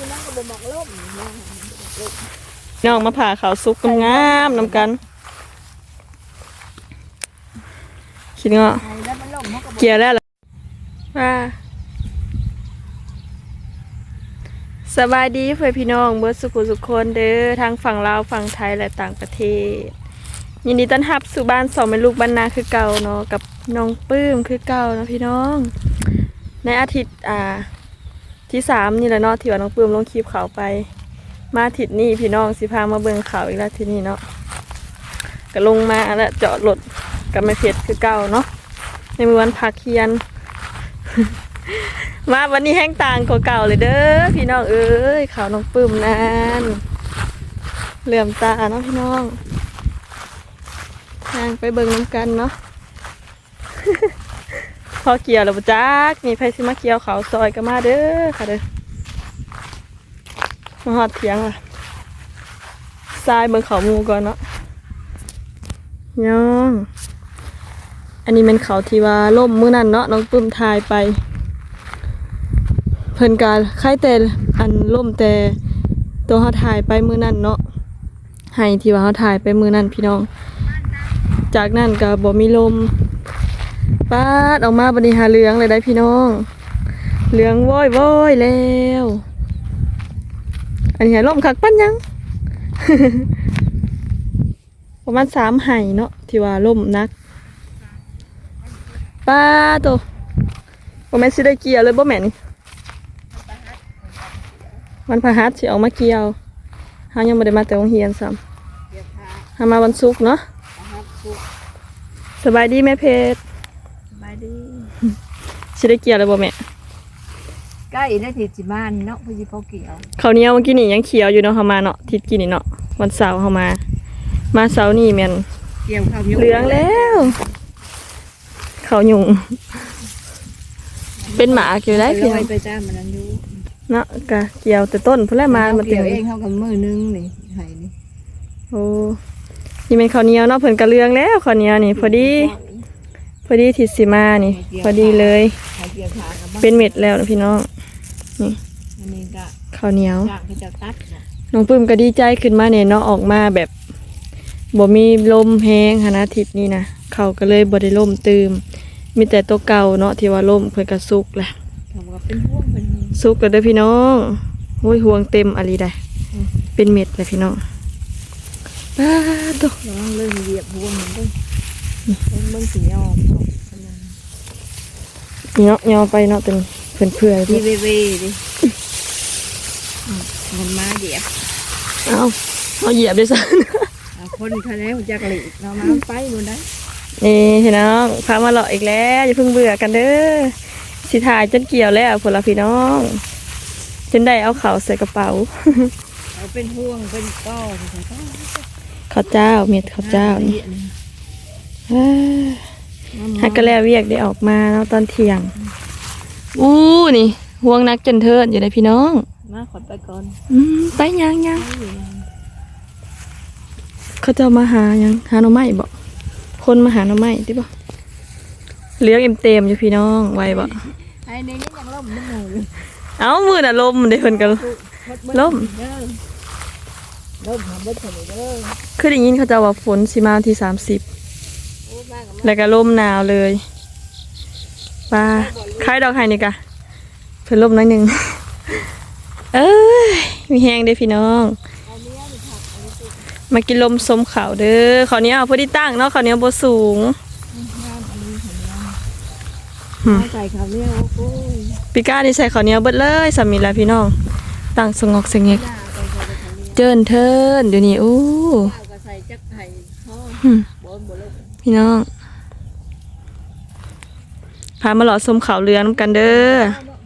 มันก็บ่หมอกล่มนะน้องมาผ่าเขาวซุกงามๆนำกันคิดเงาะไอ้แล้วมันล่มเก็บ่เกียร์แล้วล่ะว่าสบายดีเพื่อนพี่น้องเบิร์สุขุสุขคนเด้อทางฝั่งลาวฝั่งไทยและต่างประเทศ ยินดีต้อนรับสู่บ้านสองเป็นลูกบ้านนาคือเก่าเนาะกับน้องปื้มคือเก่าเนาะพี่น้อง ในอาทิตย์อ่า ที่สามนี่แหละเนาะที่ว่าน้องปื้มลงคลิปเขาไป มาอาทิตย์นี้พี่น้องสิพามาเบิ่งเขาอีกแล้วที่นี่เนาะก็ลงมาแล้วเจาะรถกับไม่เพชรคือเก่าเนาะในมือวันพักเคียน มาวันนี้แห้งต่างกว่าเก่าเลยเด้อพี่น้องเอ้ยขาวน้องปื้มนานเหลื่อมตาเนาะพี่น้องทางไปเบิ่งน้ำกันเนาะ อเกี่ยวแล้วจักมีไผสิมาเกี่ยวเขาซอยก็มาเด้อค่ะเด้อมาหอดเถียงอะทรายเบิ่งเขามูก่อนเนาะย่องอันนี้เป็นเขาที่ว่าล่มมื้อนั้นเนาะน้องปุ้มทายไป เพิ่นกาไข่แต่อันล่มแต่ตัวเฮาถ่ายไปมื้อนั้นเนาะให้ที่ว่าเฮาถ่ายไปมื้อนั้นพี่น้อง จากนั้นก็บ่มีลม ปาดออกมาบัดนี้หาเหลืองเลยได้พี่น้อง เหลืองโว้ยโว้ยแล้ว อันนี้ให้ล่มคักปันยัง ประมาณสามไห่เนาะที่ว่าล่มนักป้าตัวบ่แม่นสิได้เกี่ยวเลยบ่แม่นนี่วันพฤหัสสิออกมาเกี่ยวเฮายังบ่ได้มาแต่โรงเรียนซ้ำเดี๋ยวพาเฮามาวันศุกร์เนาะนะครับสุกสบายดีแม่เพชรสบายดี สิได้เกี่ยวเลยบ่แม่ใกล้ได้ที่สิมานี่เนาะผู้สิเขาเกี่ยวข้าวเหนียวเมื่อกี้นี่ยังเขียวอยู่เนาะเฮามาเนาะทิศกี้นี่เนาะวันเสาร์เฮามา มาเสาร์นี่แม่นเกี่ยวข้าวเหลืองแล้วข้าวหยุ่งเป็นหมาเกี่ยวได้ลพี่อน้อยงไปจ้ามันนั้นอยู่เนาะกะเกี่ยวแต่ต้นพุ่นแหละมามาเกี่ถึยวงเองเขากับมือนึงนี่ไห้นี่โอ้นี่เป็นข้าวเหนียวเนาะเพิ่นกระเลืองแล้วข้าวเหนียวนี่ พอดี พอดีทิศสิมานี่ พอดีเลยไห้ เกี่ยวขากับบ้านเป็นเม็ดแล้วนะพี่น้องอันนี้ก็ข้าวเหนียวจ้างเขาจะตัดน่ะน้องปื้มก็ดีใจขึ้นมาเนี่ยเนาะออกมาแบบบ่มีลมแห้งหนนะทิศนี่นะเขาก็เลยบ่ได้ล่มตืมมีแต่ตัวเก่าเนาะที่ว่าล่มเพิ่นก็สุกแหละเขาก็เป็นห่วงเป็นนี่สุกแล้วเด้อพี่น้องโอ้ยห่วงเต็มอะไรได้เป็นเม็ดเลยพี่น้องป้าดตัวน้องเริ่มเหยียบห่วงมันด้วยเบิ่งเบิ่งสียอม เนาะยอไปเนาะเป็นเพื่อนเพื่อนดีเวเวดิอืมมันมาเหยียบเอาเอาเหยียบด้วยซ้อ่าคนคะแนนจากหลีกเรามาไปดูได้ำนี่พี่น้องพามาเลาะอีกแล้วอย่าเพิ่งเบื่อกันเด้อสิถ่ายจนเกี่ยวแล้วพวกเราพี่น้องจนได้เอาเข่าวใส่กระเป๋าเอาเป็นห่วงเป็นก้อนเป็นก้อนข้าวเจ้าเม็ดข้าวเจ้านี่อ้า ฮักก็แล้วเวียกได้ออกมาแล้วตอนเที่ยง อู้นี่ห่วงนักจนเทิดอยู่ในพี่น้อง มาขอไปก่อน อืมไปยังยังเขาจะมาหายังหาหน่อไม้บ่คนมาหาหน่อไม้ติบ่เลี้ยงเอ็มเต็มอยู่พี่น้องไว้บ่ไอ้นี่นี่ยังล่มนิดหนึ่งเอ้ามือน่ะลมเด้เพิ่นกันล่มเด้อล่มหาเบิดเถอะเด้อคือได้ยินเขาจะว่าฝนสิมาวันที่30โอ้มากับมา แล้วก็ลมหนาวเลยปลาคล้ายดอกไห้นี่กะเพิ่นลมหน้อยหนึงเอ้ยมีแฮงเด้พี่น้องเอาเนี้ยนี่ผักอันนี้ตุกมากินลมสมขาวเด้อข้าวเหนียวพอดีตั้งเนาะข้าวเหนียวบ่สูงน้ำอันนี้ของเนี้ยหืมเอาใส่ข้าวเหนียวโอ้ยปีก้านี่ใส่ข้าวเหนียวเบิดเลยสามีและพี่น้องตั้งสงบเสงเงกด่าไปใส่ข้าวเหนียวเจินเทินเดี๋ยวนี้อู้ ข้าวก็ใส่จักไห่พ่อหืมบนบนลงพี่น้องพามาหลอดสมขาวเรือนำกันเด้อข้าวเนาะ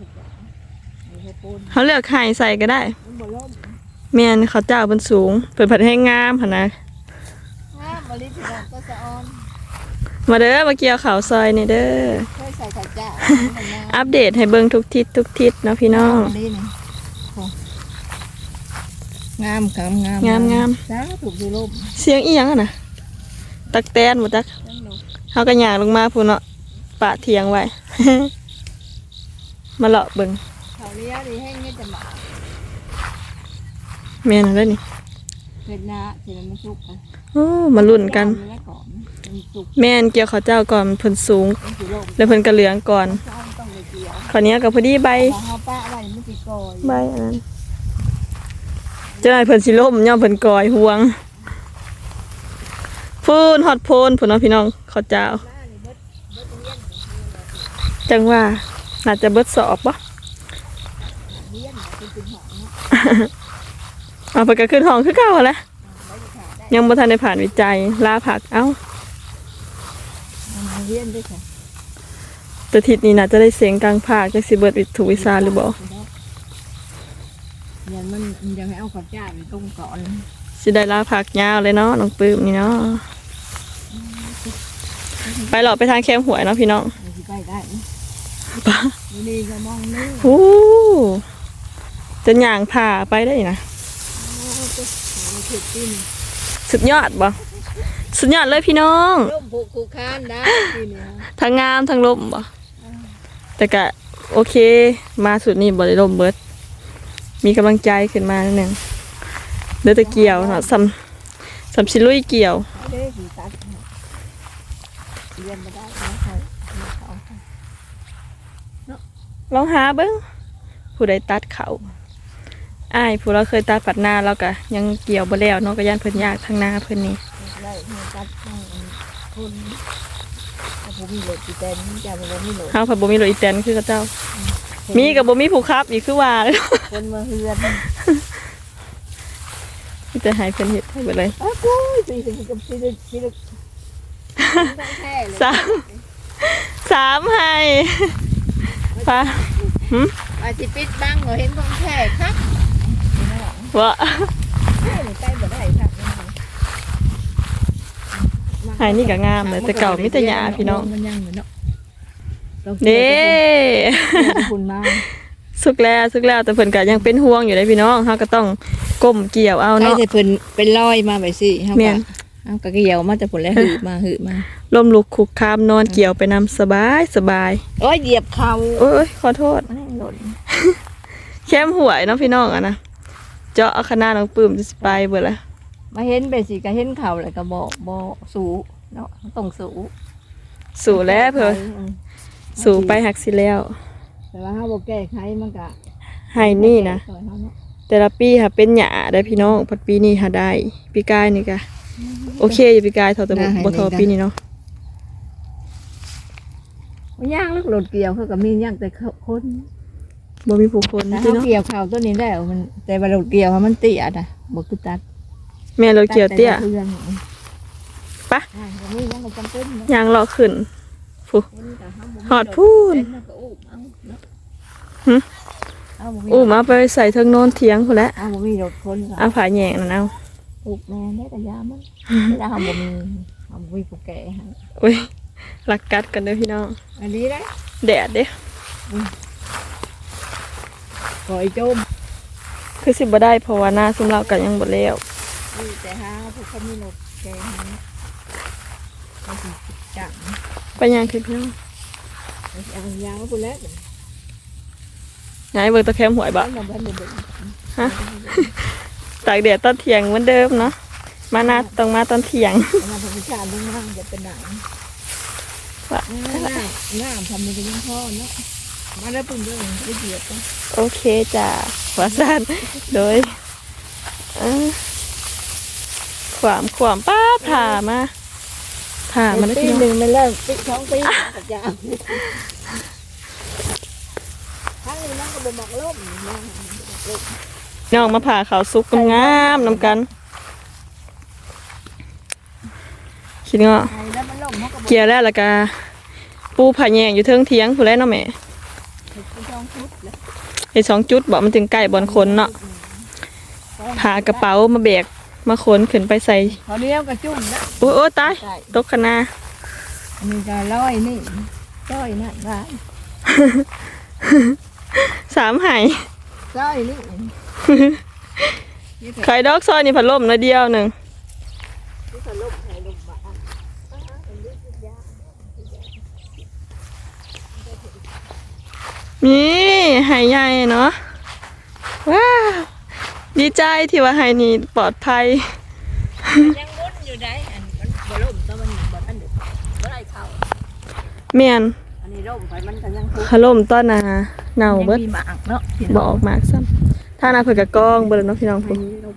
เห็ดจ้ะเอาข้าวปูนเขาเลือกไข่ใส่ก็ได้มันบนลงเมียนข้าวเจ้าบนสูง เปิดผัดให้งามหั่นนะห้ามมะลิพี่น้องก็สะออนมาเด้อมาเกี่ยวขาวซอยนี่เด้อเคยใส่ข้าวเจ้ามันงามอัปเดตให้เบิ่งทุกทิศทุกทิศเนาะพี่น้องมะลินี่โอ้งามครับงามงามงามจ้าถูกดูลมเสียงอีหยังอะนะ ตักแตนบ่ตักจังหนูเขาก็ย่างลงมาพูนเนาะปะเทียงไว้ มาเลาะเบิ่งเขาเลี้ยดีให้เงี้ยจะหมาแม่นแล้วนี่เผ็ดนะเสร็จแล้วมันสุกกันโอ้มาลุ้นกันเนื้อก่อนมันสุกแม่นเกี่ยวข้าวเจ้าก่อนเพิ่นสูงมันสิโลกแล้วเพิ่นก็เหลืองก่อนเจ้าต้องเลยเกี่ยวคราวนี้ก็พอดีใบพอเฮาป้าไว้มันสิกอยใบอันนั้นเจ้าหน่ายเพิ่นสิล่มย่อมเพิ่นกอยห่วง พูนฮอดโพนพุ่นเนาะพี่น้องข้าวเจ้า จังว่าน่าจะเบิดสอบบ่เลี้ยนเป็นเป็นหอมเอาไปก็ขึ้นห้องคือเก่าแหละยังบ่ทันได้ผ่านวิจัยลาผักเอ้ามันเลี้ยนด้วยค่ะแต่ทิศนี้น่าจะได้เสียงกลางภาคจักสิเบิดวิถูกวิชาหรือบ่เดี๋ยวมันมันยังไม่เอาขับจ้าไปต้มก่อนสิได้ลาผักยาวเลยเนาะน้องปื้มนี่เนาะ ไปหลอกไปทางแคมหวยเนาะพี่น้องมันสิไปได้ไหมปะนี่ก็มองนี่โอ้จะย่างผ่าไปได้นะมันผิดกินสุดยอดบ่สุดยอดเลยพี่น้องร่มผูกคูคานได้กินเนี่ยทั้งงามทั้งลมบ่แต่ก็โอเค มาสุดนี่บ่ได้ลมเบิดมีกำลังใจขึ้นมานิดนึงเดือแตะเกี่ยวเนาะสำสำชิลุยเกี่ยวไม่ได้สีตัด เรียนมาได้แล้วเขาเขาลองหาเบิ้งผู้ใดตัดเขาอ้ายผู้เราเคยตัดปัดหน้าเราก็ยังเกี่ยวบ่แล้วเนาะก็ย่านเพิ่นยากทางหน้าเพิ่นนี่ได้ให้ตัดให้คนถ้าผมมีรถจีเต็นจะมาบ่มีรถเฮาผัดบ่มีรถอีแตนคือกับเจ้า มีกับบ่มีผู้ขับอีกคือว่าคนมาเฮือนมีแต่ให้เพิ่นเฮ็ดให้เบิดเลยอ้าวกูปีถึงกั สามสามให้ปะว่าสิปิดบังเหรอเห็นของแท้ครับว่าใกล้บ่ได้ครับให้นี่ก็งามเลยแต่เก่ามีแต่หญ้าพี่น้องมันยังอยู่เนาะเด้คุณมากสุกแล้วสุกแล้วแต่เพิ่นก็ยังเป็นห่วงอยู่เลยพี่น้องเฮาก็ต้องก้มเกี่ยวเอาใช่เนาะแต่เพิ่นเป็นรอยมาไปสิเฮาแม่ก็น เฮาก็เกี่ยวมาแต่ผลแล้วหือมาหือมาลมลุกคุกคามนอนเกี่ยวไปนำสบายสบายโอ้ยเหยียบเข่าโอ้ยขอโทษมันหล่นแคมหวยเนาะพี่น้องอะนะเจาะเอาคณะน้องปื้มจะสิไปเบิดละมาเห็นไปสิก็เห็นเข่าแล้วก็บ่บ่สูเนาะต้องสูสู่แล้วเพิ่นสู่ไปหักสิแล้ว แต่ว่าเฮาบ่แก้ไขมันก็ให้นี่นะซอยเฮาเนาะแต่ละปีค่ะเป็นหยาได้พี่น้องพัดปีนี้หาได้ปีกายนี่ก็ โอเคอยู่ปีกายเท่าแต่บ่บ่เท่าปีนี้เนาะมันย่างลึกหลดเกี่ยวเขาก็มีย่างแต่คนบ่มีผู้คนแต่พี่เขาเนาะเกี่ยวเข่าตัวนี้ได้วมันแต่ว่าหลดเกี่ยวมันเตี้ยน่ะบ่คือตัด แม่เราเกี่ยวเตี้ยตัดแต่ละเรื่องปะอ่าก็มียังก็จำเป็นเนาะยางเลาะขึ้นผู้เห็นแต่เฮาบ่มีหอดพูนเห็นแล้วก็อุ้มเอาเนาะหึเอาบ่มีอู้มาไปใส่เทิงโนนเถียงพุ่นแหละเอาบ่มีรถคนก็เอาผาแหยงนั่นเอาป ลูกแม่ได้แต่ยามันเวลาเฮาบ่มีเฮาบ่มีผู้แก่ให้อุ้ยหลักกัดกันเด้อพี่น้อง อันนี้ได้แดดเด้ขอไอ้โจมคือสิบ่ได้เพราะว่าหน้าซุมเราก็ยังบ่แล้วนี่แต่หาพวกเขามีรถแก่ให้เขาสิจังไปยังคือพี่น้องเอายางมาพุ่นแล้วยายเบิ่งตะแคมหวยบ่บ้าน เราบ้านเดิมตากแดดตอนเที่ยงเหมือนเดิมเนาะมาหน้าต้องมาตอนเที่ยงมาธรรมชาติเรื่องนั่งจะเป็นหนังว่ะหน้าหน้าทำมันก็ยังพ่อเนาะมาแล้วปุ่นด้วยไม่เดียดนะโอเคจ้ะว่าซั่นโดยเอ้อขวามขวามป้าบผ่ามาผ่ามาแล้วปีพี่น้องหนึ่งมันเริ่มปีสองปีกับยาครั้งนี้นั่งก็บ่มักล่มนั่ง น้องมาผ่าเขาวสุกงามๆนำกัน คิดเงาะไอ้แล้วมันล่มเขาก็บ่เกี่ยวแล้วแล้วก็ปูผ่าแยงอยู่เทิงเทียงผู้นแหล้วเนาะแม่เห็ดเป็นช่องชุดเลยไอ้สองจุดบอกมันถึงใกล้บอลคนเนาะผ่ากระเป๋ามาแบกมาขนขึ้นไปใส่เขาเลี้ยวกระจุ่มนะโอ้ยโอ้ยตายใช่ตกคณะอันนี้ก็ร้อยนี่ร้อยนั่นร้ายสามไหายร้อยนี่ ไข่ดอกซอยนี่พัดลมน้อยเดียวหนึ่งที่เขาล่มใส่ลมบ้านี่ไหายใหญ่เนาะว้าวดีใจที่ว่าให้นี่ปลอดภัยยังมุนอยู่ได้อันมันบ่ล่มตัวมันบ่ทันเด็ดบ่ได้เข้าแม่นอันนี้ล่มไปมันก็ยังทุกข์ขล่มต้นน่ะเน่าเบิดยังมีหมากเนาะพี่บ่น้องออกมากซ้ำ ถ้านาเพิ่นก็กองเบิดแล้วเนาะพี่น้องอัพุ่นนนี้ล่ม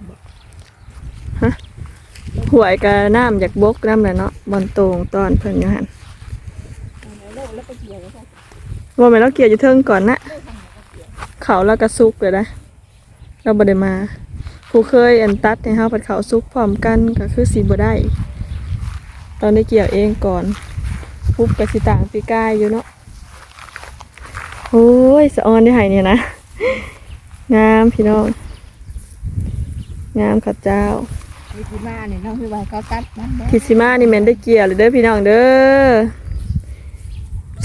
หวยก็น้ำอยากบกน้ำแหละเนาะบอนโตงตอนเพิ่นอยู่หันอันนี้ล่มแล้วก็เกี่ยวแล้วก็ว่าแม่นเราเกี่ยวอยู่เทิงก่อนนะเขาแล้วก็สุกเลยนะเราบ่ได้มาผู้เคยอันตัดให้เฮาผัดเขาสุกพร้อมกันก็คือสิบ่ได้ ตอนได้เกี่ยวเองก่อนปุ๊บก็สิต่างปีกายอยู่เนาะโอ้ยสะออนได้ไห้เนี่ยนะ งามพี่น้อง งามขัดเจ้ามีที่มานี่น้องพี่ว่าเขาตัดมันเด้อพิซิมานี่แม่นได้เกี่ยวเลยเด้อพี่น้องเด้อ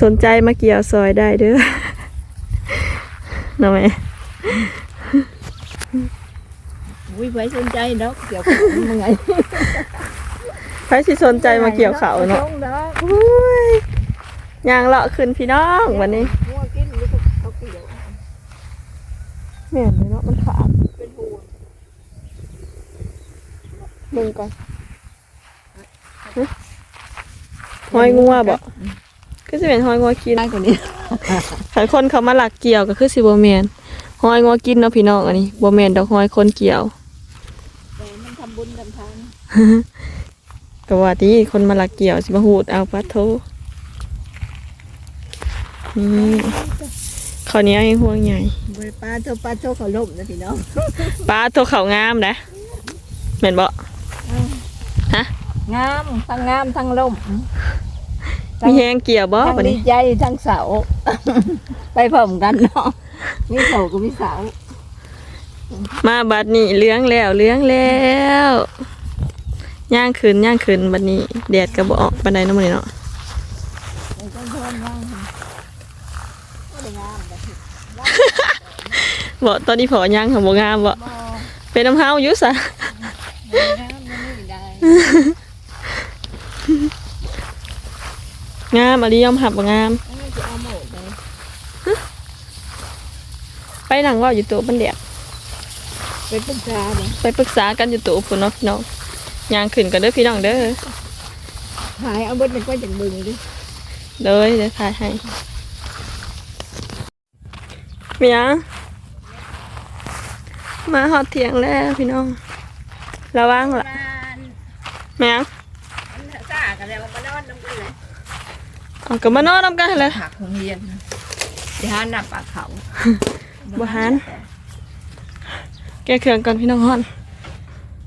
สนใจมาเกี่ยวซอยได้เด้อน้องแม่อุ้ยไว้สนใจเนาะเกี่ยวกับมันไงใครสิสนใจมาเกี่ยวเขาเนาะตรงเนาะอุ้ยยางเลาะขึ้นพี่น้องวันนี้ งัวกินหรือเขาเกี่ยว แม่นเลยเนาะมันขาดเป็นห่วงมึงก่อนฮะหอยงัวบ่ก็จะเป็นหอยงัวกินได้กว่านี้ถ้าคนเขามาหลักเกี่ยวก็คือสิบ่แม่นหอยงัวกินเนาะพี่น้องอันนี้บ่แม่นดอกหอยคนเกี่ยวแต่มันทำบุญทำทานก็ว่าที่คนมาหลักเกี่ยวสิมาหูดเอาปัดโทอืม ข้าวเหนียวยังห่วงใหญ่บริปลาเท่าปลาเท่าเขาล่มนะพี่น้องปลาโทเขางามนะเหม็นบ่งามทั้งงามทั้งล่มมีแหงเกี่ยวบ่ทั้งปะดีนี้ใจทั้งเสา ไปพร้อมกันเนาะมีเสาก็มีเสามาบัดนี้เลี้ยงแล้วเลี้ยงแล้วย่างขึ้นย่างขึ้นบัดนี้แดดก็บ่ออกปานใดเนาะมื้อนี้เนาะ ไอ้ต้นทนว่างก็ได้งามแบบ บ่ตอนนี้พอย่างค่ะบ่งามบ่บ่เป็นน้ำเฮาอยู่ซะบ่งามมันไม่ได้งามอะลียอมหับบ่งามอันนี้จะเอาหมดเลยไปนั่งเว้าอยู่ตัวบันแดดเป็นปัญหาเลยไปปรึกษากันอยู่ตัวพุ่นเนาะพี่น้องย่างขึ้นกันเด้อพี่น้องเด้อหายเอาเบิดมันก็จังบึงดิเลยเดี๋ยวถ่ายให้เมียง มาหอดเถียงแล้วพี่น้องระวังล่ะนานเมียงมันซ่ากันแล้วมานอนน้ำกันเลยเอาก็มานอนนำกันเลยผักโรงเรียนเดี๋ยวหาหน้าปากเขาบ่หันแก้เครื่องก่อนพี่น้องฮอน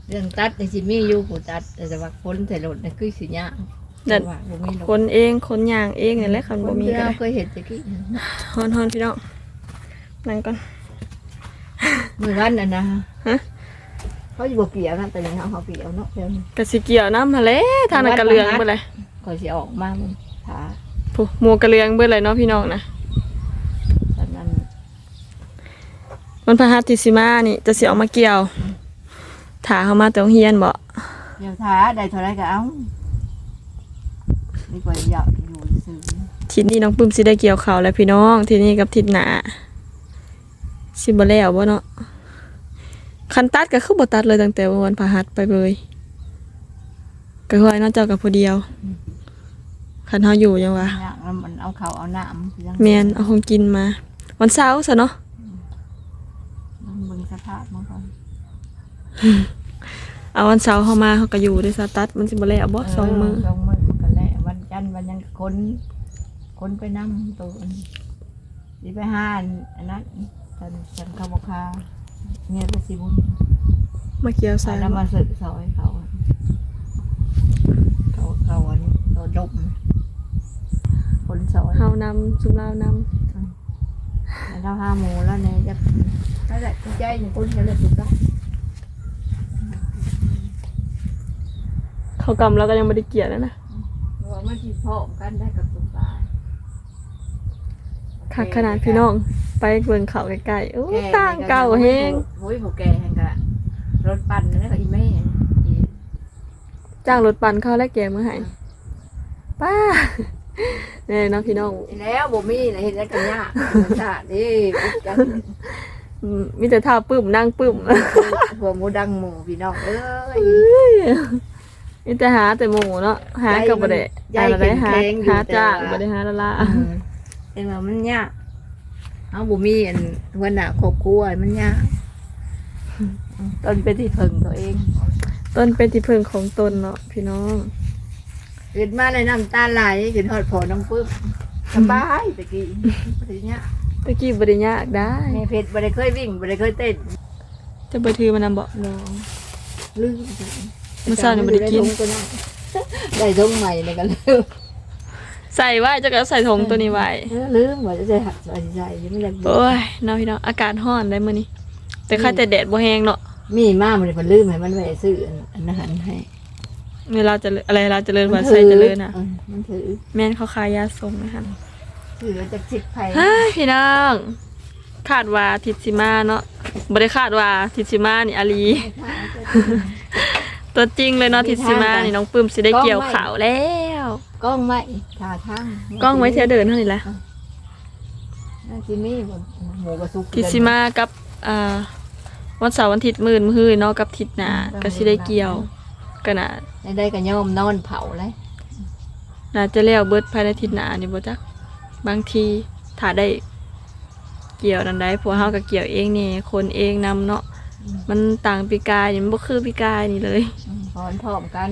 เรื่องตัดในสิมีอยู่ผู้ตัดแต่ว่าคนใส่รถนั่นคือสิยากนั่นว่าบ่มีรถคนเองคนย่างเองนี่แหละคันบ่มีคนก็ที่เราได้เคยเห็นตะกี้ฮอนฮอนพี่น้องนั่งก่อน มือวันน่ะนะฮะ เขาอยู่บ่เกี่ยวนะแต่ยังเอาเขาเกี่ยวเนาะเดี๋ยวนี้กะสิเกี่ยวน้ำมาแล้วทางนั้นกระเลืองเบิดเลยเขาสิออกมามันถาผู้หมูกระเลืองเบิดเลยเนาะพี่น้องนะตอนนั้นมันพระหัตถ์ที่สิมานี่จะสิออกมาเกี่ยวถาเขามาแต่โรงเฮียนบ่เดี๋ยวถาได้เท่าไรก็เอาดีกว่าอยากอยู่ซื้อ ทิศนี้น้องปื้มสิได้เกี่ยวเขาวแล้วพี่น้อง ทีนี้กับทิศหนา สิบ่แล้วบ่เนาะคันตัดก็คือบ่ตัดเลยตั้งแต่วันพฤหัสไปเลยก็คือว่าเนาะเจ้ากับผู้เดียวคันเฮาอยู่ยังวะอยากแล้วมันเอาเขาวเอาน้ำคือยังแม่นเอาของกินมา วันเสาร์ซะเนาะต้องเบิ่งสภาพมันก่อนเอาวันเสาร์เฮามาเฮาก็อยู่ด้วยซะตัดมันสิบ่แล้วบ่สองมื้อสองมือมันก็แล้ววันจันทร์วันยังคนคนไปนั่งตัวอันสิไปหาอันอันนั้น ฉันฉันเขาบอกคาเงี้ยไปสิบุญมาเกี่ยวใส่แล้วบ่มาสึกซอยเขาอะเขาเขาอันนี้ตัวดมคนซอยเฮานำซุมลาวนำแล้วเราห้าหมูแล้วเนี่ยจะนั่นแหละใจอย่างคนจะเลยถูกต้องเขากำแล้วก็ยังบ่ได้เกี่ยวแล้วนะว่ามันที่พ่อกันได้กับตุ๊กตา คักขนาดพี่น้อง ไปเบิ่งเขาใกล้ๆโอ้ยต่างเก่าแฮงโอ้ยหมูแกแหงกะรถปั่นนั่นก็อีแม่อีจ้างรถปั่นเข้าและแกมื้อให้ป้าเนี่ยเนาะพี่น้องอีแล้วบ่มีนะเห็นแล้วกันยากมันจ้าดิปุ๊บกันอืมมีแต่ท่าปึ้มนั่งปึ้มหัวหมูดังหมูพี่น้องเอ้ยมีแต่หาแต่หมูเนาะหากับบ่ได้ยายอะไรหาแข็งๆอยู่หาจ้างแต่ว่าบ่ได้หาละละ แต่ว่ามันยากเอาบ่มีอันหัวหน้าครอบครัวมันยากตอนเป็นที่พึ่งตัวเองต้นเป็นที่พึ่งของตนเนาะพี่น้องเกิดมาเลยน้ำตาไหลขึ้นฮอดพอน้องปึ๊บสบายตะกี้บ่ได้ยากตะกี้บ่ได้ยากได้แม่เพชรบ่ได้เคยวิ่งบ่ได้เคยเต้นจะบ่ถือมันนำบ่น้องลืมมื้อเช้านี่บ่ได้กินได้ทงใหม่เลยกันลืม ใส่ไว้จะก็ใส่ถุงตัวนี้ไว้เออลืมว่าจะใส่หัดใส่ใส่ยังไม่อยากดูโอ้ยเนาะพี่น้องอากาศร้อนได้มื้อนี้ แต่ค่าแต่แดดบ่แห้งเนาะมีมากมันเลยมันลืมให้มันไว้ซื้ออันอันอาหารให้เวลาจะอะไรเราเจริญว่าใส่เจริญน่ะออมันถือแม่นเขาขายยาส่งนะคะถือจากสิบไผ่เฮ้ยพี่น้องคาดว่าทิดสิมาเนาะบ่ได้คาดว่าทิดสิมานี่อาลีตัวจริงเลยเนาะทิดสิมานี่น้องปื้มสิได้เกี่ยวขาวแล้ว กล้องไม้ทาทางกล้องไว้เท่าเดินเท่านี้แหละน่าจิมีบนหมูกระซุกทิดสิมากับอ่าวันเสาร์วันอาทิตย์มื่นมื้อเนาะกับทิดหน้าก็สิได้เกี่ยวก็น่าได้ได้กันย่อมนอนเผาเลยน่าจะแล้วเบิดภายในอาทิตย์หน้านี่บ่จักบางทีถ้าได้เกี่ยวนั้นได้เพราะวกเฮาก็เกี่ยวเองนี่คนเองนำเนาะมันต่างปีกายนี่มันบ่คือปีกายนี่เลยพร้อมพร้อมกัน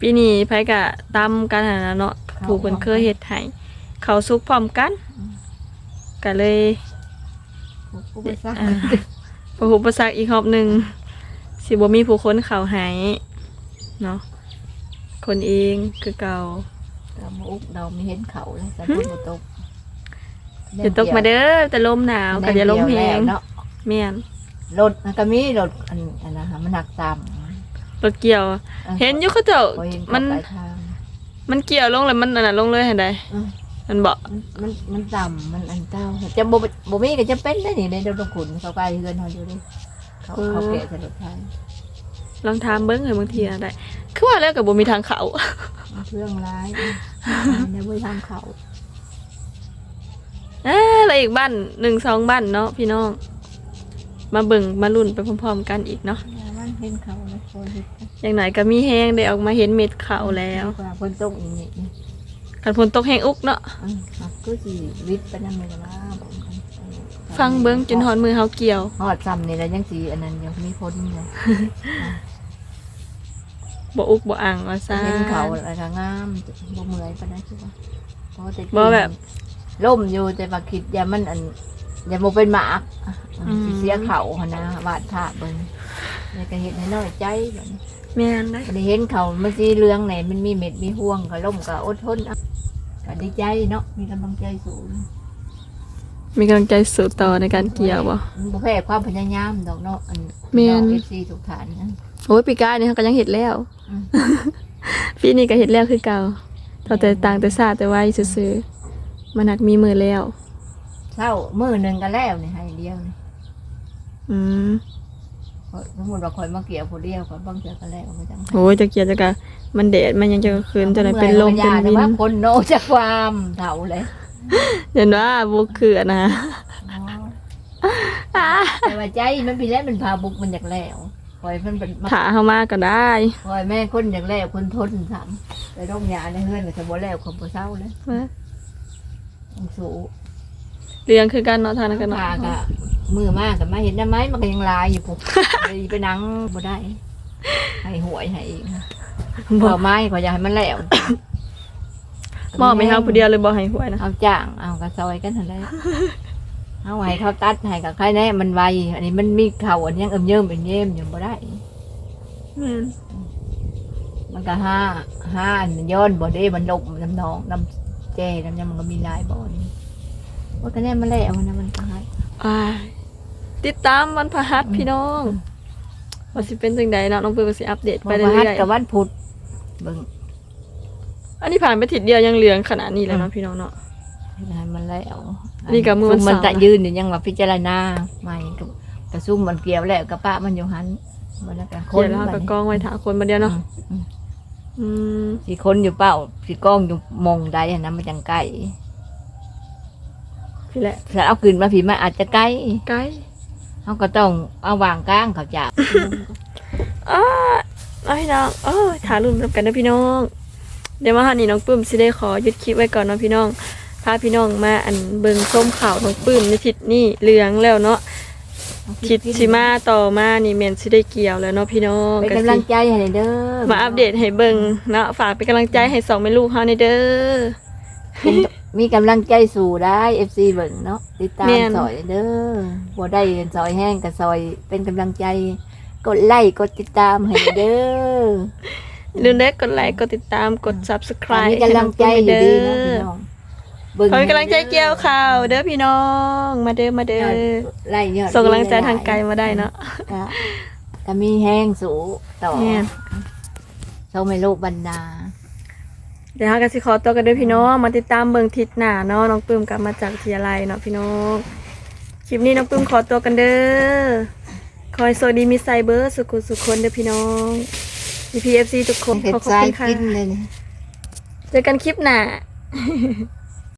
ปีนี้ไผกะตำกันหั่นน่ะเนาะผู้เพิ่นเคยเฮ็ดให้เขาวสุกพร้อมกันก็เลยผู้ไปซักอ่าพหุปสรรคอีกรอบหนึงสิบ่มีผู้คนเข้าให้เนาะคนเองคือเก่าเรามาอุกเราไม่เห็นเขาเลยแต่ฝนบ่ตกจะตกมาเด้อแต่ลมหนาวก็อย่าลมแฮงเนาะแม่น รถมันก็มีรถอันอันนะมันหนักตาม รถเกี่ยว เห็นอยู่เขาเจ้าพอเห็นมัมันนปลายทางมันเกี่ยวลงแล้วมันอันนั้นลงเลยเห็นไดอืมมันบ่มันมันมันต่ำมันอันเต้าจะบ่บ่มีก็จะเป็นได้นี่ในดงขุนเขาใกล้เฮือนเฮาอยู่ดิเขาเขาแกะใส่รถไทยลองถามเบิ่งเฮ้ยบางทีอะได้คือว่าแล้วก็บ่มีทางเข้ามันเครื่องร้ายในบ่ทางเขาอ่าแล้วอีกบ้านหนึ่งสองบ้านเนาะพี่น้อง มาเบิ่งมาลุ้นไปพร้อมๆกันอีกเนาะอย่ามัน เห็นเขาแล้วคนเห็นอย่างไหนก็มีแห้งได้ออกมาเห็นเม็ดขาวแล้วว่าคนตกอย่างนี้คันฝนตกแห้งอุกเนาะอืมครับก็สิวิทย์ไปนำเลยนะบอกกันฟังเบิ่งจนหอนมือเฮาเกี่ยว ฮอดซ้ำนี่แล้วยังสิอันนั้นยังมีคนอยู่บ่อุกบ่อ่างว่าซ่า เห็นเขาแล้วก็งามบ่เมื่อยปานนั้นใช่ปะเพราะแต่บ่แบบล่มอยู่แต่ว่าคิดอย่ามันอันอย่าบ่เป็นหมากอะอืม สิเสียเขาหั่นนะวาดภาพเบิ่ง แล้วก็เฮ็ดให้น้อยใจบัดนี้แม่นได้บัดนี้เห็นเขามันสิเรื่องไหนมันมีเม็ดมีห่วงก็ล่มก็อดทนเอาก็ดีใจเนาะมีกำลังใจสูงมีกำลังใจสู้ต่อในการเกี่ยวบ่ มันบ่แพ้ความพยายามดอกเนาะอันแม่น เอฟซีทุกฐานนะโอ้ยปีกายนี่เฮาก็ยังเฮ็ดแล้ว อืมปีนี้ก็เฮ็ดแล้วคือเก่าเท่าแต่ต่างแต่ซาแต่ไว้ซื่อๆมันนักมีมือแล้ว เศร้ามื้อหนึงก็แล้วนี่ให้เดียวนี่อืมเพราะ สมมุติว่าข่อยมาเกี่ยวผู้เดียวก็บางเทื่อก็แล้วบ่จังโอ้ยจะเกี่ยวจะกะมันแดดมันยังจะคืนจะได้เป็นลมเป็นวินว่าคนโนจากความเฒ่าเลยเห็นว่าบุกเขือนะแต่ว่าใจมันพี่แล้วมันพาบุกมันอยากแล้วคอยมันเป็นมาถาเข้ามาก็ได้คอยแม่คนอยากแล้วคนทนทำไปโรงยาในเฮือนก็จะบ่แล้วคนบ่เศร้าเลยต้องสู้ เรียงคือกันเนาะทานกันเนาะพาก็มือมากก็มาเห็นได้ไหมมันก็ยังลายอยู่ปุ๊บไปไปนั่งบ่ได้ ให้หวยให้อีกบบ่อกไม้ก็อยากให้มันแล้วมอบไม่เฮาผู้เดียวเลยบอกให้หวยนะเอาจ้างเอากระซอยกันทันได้เอาให้เขาตัดให้กับใครแน่มันไวอันนี้มันมีเข่าอันยังเอิ่มเยิ่มเป็นเยี่ยมอยู่บ่ได้แม่นมันก็ห้าห้าอันย้อนบ่ได้มันลบน้ำหนองน้ำแจน้ำยังมันก็มีหลายบ่อนี่ ว่าคะแนนมันแล้วนะมันก็ให้อ้ายติดตามวันพฤหัสพี่น้องว่าสิเป็นจังใดเนาะน้องเปิ้ลก็สิอัปเดตพไปอเรื่มาฮัดอยกับวันพุธเบิ่งๆอันนี้ผ่านไปทิศเดียวยังเหลืองขนาดนี้แล้วเนาะพี่น้องเนาะให้มันแล้วนี่ก็มื้อวันซุมันเสาร์จะยืนอยู่ยังว่าพิจารณาใหม่ก็กระซุ่มมันเกี่ยวแล้วกระปะมันอยู่หันมันแล้วก็คเขียนนแล้วบัก็ดนี้กองไว้ถาคนมาเดียวเนาะอืมอืมสีคนอยู่เป้าสีกล้องอยู่มองใดอันนั้นมันจังใก ล้พี่แหละถ้าเอาคืนมาผีมาอาจจะใกล้ไกลเขาก็ต้องเอาวางกลางเขาจับอ้าเอาพี่น้องโอ้ยถารุ่นนำกันนะพี่น้อง เดี๋ยวมาหานี่น้องปื้มสิได้ขอหยุดคลิปไว้ก่อนเนาะพี่น้องพาพี่น้องมาอันเบิ่งส้มข่าวน้องปื้มในทิศนี่เหลืองแล้วเนาะทิศสิมาต่อมานี่แม่นสิได้เกี่ยวแล้วเนาะพี่น้องเป็นก็กำลังสิใจให้เด้อมาอัปเดตให้เบิ่งเนาะฝากเป็นกำลังใจให้สองแม่ลูกเฮาในเด้อเป็น มีกำลังใจสู่ได้ FC เบิ่งเนาะติดตามแม่น ซอยเด้อบ่ได้ซอยแห้งกับซอยเป็นกำลังใจ กดไลค์กดติดตามให้เด้ออย่าลืมได้กดไลค์กดติดตามกด Subscribe มีกำลังใจอยู่ดีเนาะพี่น้องเบิ่งขอเป็นกำลังใจเกี่ยวข่าวเด้อพี่น้องมาเด้อมาเด้อไล่ยอดส่งกำลังใจทางไกลมาได้เนาะ ก็ก็มีแห้งสูต่อแม่นชมให้ลูกบรรดา เดี๋ยวเราก็สิขอตัวกันด้วยพี่น้องมาติดตามเบิ่งทิศหน้าเนาะน้องปื้มกลับมาจากวิทยาลัยเนาะพี่น้องคลิปนี้น้องปื้มขอตัวกันเด้อคอยสวัสดีมีไซเบอร์สุขุสุขคนเด้อพี่น้องพีพีเอฟซีทุกคนเผ็ดขอขอบทรายคุณค่ะกินเลยนี่เจอกันคลิปหน้า